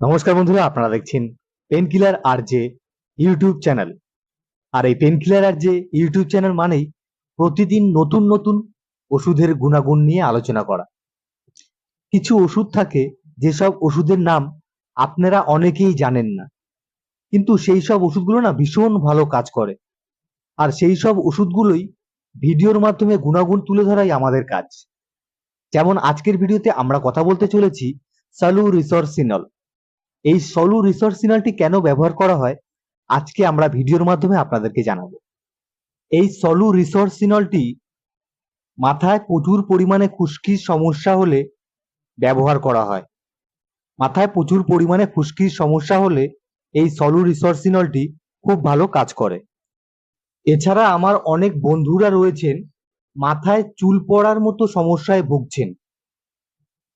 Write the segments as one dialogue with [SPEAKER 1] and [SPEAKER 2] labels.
[SPEAKER 1] নমস্কার বন্ধুরা, আপনারা দেখছেন pain killer R J YouTube channel আর এই pain killer R J YouTube channel মানেই প্রতিদিন নতুন নতুন ওষুধের গুণাগুণ নিয়ে আলোচনা করা। কিছু ওষুধ থাকে, যেসব ওষুধের নাম আপনারা অনেকেই জানেন না। কিন্তু সেই সব ওষুধগুলো না ভীষণ ভালো কাজ করে। আর সেই সব ওষুধগুলোই ভিডিওর মাধ্যমে গুণাগুণ তুলে ধরাই আমাদের কাজ। যেমন আজকের ভিডিওতে আমরা কথা বলতে চলেছি সালু রিসর্সিনল এই সলু রিসোর্সিনালটি কেন ব্যবহার করা হয়, আজকে আমরা ভিডিওর মাধ্যমে আপনাদেরকে জানাব। এই সলু রিসোর্সিনলটি মাথায় প্রচুর পরিমাণে খুশকির সমস্যা হলে ব্যবহার করা হয়। মাথায় প্রচুর পরিমাণে খুশকির সমস্যা হলে এই সলু রিসোর্সিনলটি খুব ভালো কাজ করে। এছাড়া আমার অনেক বন্ধুরা রয়েছেন, মাথায় চুল পড়ার মতো সমস্যায় ভুগছেন।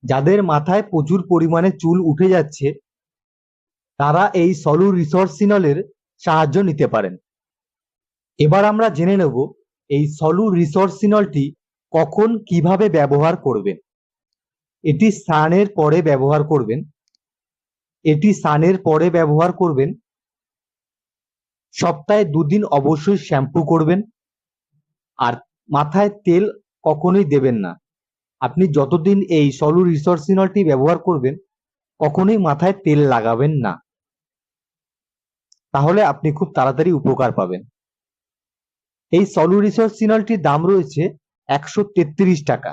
[SPEAKER 1] যাদের মাথায় প্রচুর পরিমাণে চুল উঠে যাচ্ছে তারা এই সলু রিসোর্সিনলের সাহায্য নিতে পারেন। এবার আমরা জেনে নেব এই সলু রিসোর্সিনলটি কখন কীভাবে ব্যবহার করবেন। এটি স্নানের পরে ব্যবহার করবেন। এটি স্নানের পরে ব্যবহার করবেন। সপ্তাহে দুদিন অবশ্যই শ্যাম্পু করবেন। আর মাথায় তেল কখনোই দেবেন না। আপনি যতদিন এই সলু রিসোর্সিনলটি ব্যবহার করবেন, কখনোই মাথায় তেল লাগাবেন না। তাহলে আপনি খুব তাড়াতাড়ি উপকার পাবেন। এই সলু রিসোর্স সিনলটির দাম রয়েছে একশো তেত্রিশ টাকা।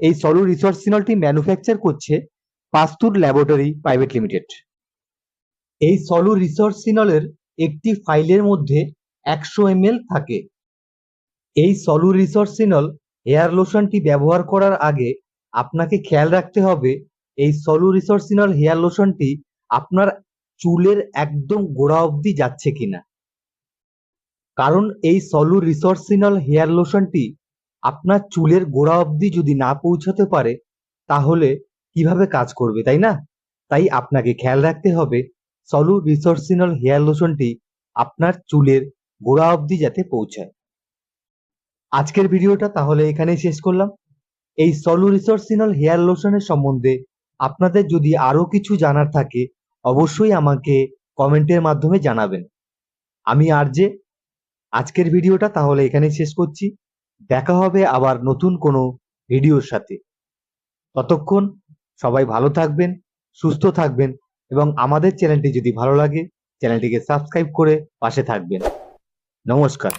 [SPEAKER 1] এই সলু রিসোর্স সিনলটি ম্যানুফ্যাকচার করছে পাস্তুর ল্যাবরেটরি প্রাইভেট লিমিটেড এই সলু রিসোর্স সিনলের একটি ফাইলের মধ্যে একশো এম থাকে। এই সলু রিসোর্স সিনল হেয়ার লোশনটি ব্যবহার করার আগে আপনাকে খেয়াল রাখতে হবে, এই সলু রিসোর্স সিনল হেয়ার লোশনটি আপনার চুলের একদম গোড়া অবধি যাচ্ছে কিনা? কারণ এই সলু রিসোর্সিনল হেয়ার লোশনটি আপনার চুলের গোড়া অবধি যদি না পৌঁছাতে পারে, তাহলে কীভাবে কাজ করবে, তাই না? তাই আপনাকে খেয়াল রাখতে হবে, সলু রিসোর্সিনল হেয়ার লোশনটি আপনার চুলের গোড়া অবধি যাতে পৌঁছায়। আজকের ভিডিওটা তাহলে এখানেই শেষ করলাম। এই সলু রিসোর্সিনল হেয়ার লোশনের সম্বন্ধে আপনাদের যদি আরও কিছু জানার থাকে অবশ্যই আমাকে কমেন্টের মাধ্যমে জানাবেন। আমি আর যে আজকের ভিডিওটা তাহলে এখানেই শেষ করছি। দেখা হবে আবার নতুন কোনো ভিডিওর সাথে। ততক্ষণ সবাই ভালো থাকবেন, সুস্থ থাকবেন এবং আমাদের চ্যানেলটি যদি ভালো লাগে, চ্যানেলটিকে সাবস্ক্রাইব করে পাশে থাকবেন। নমস্কার।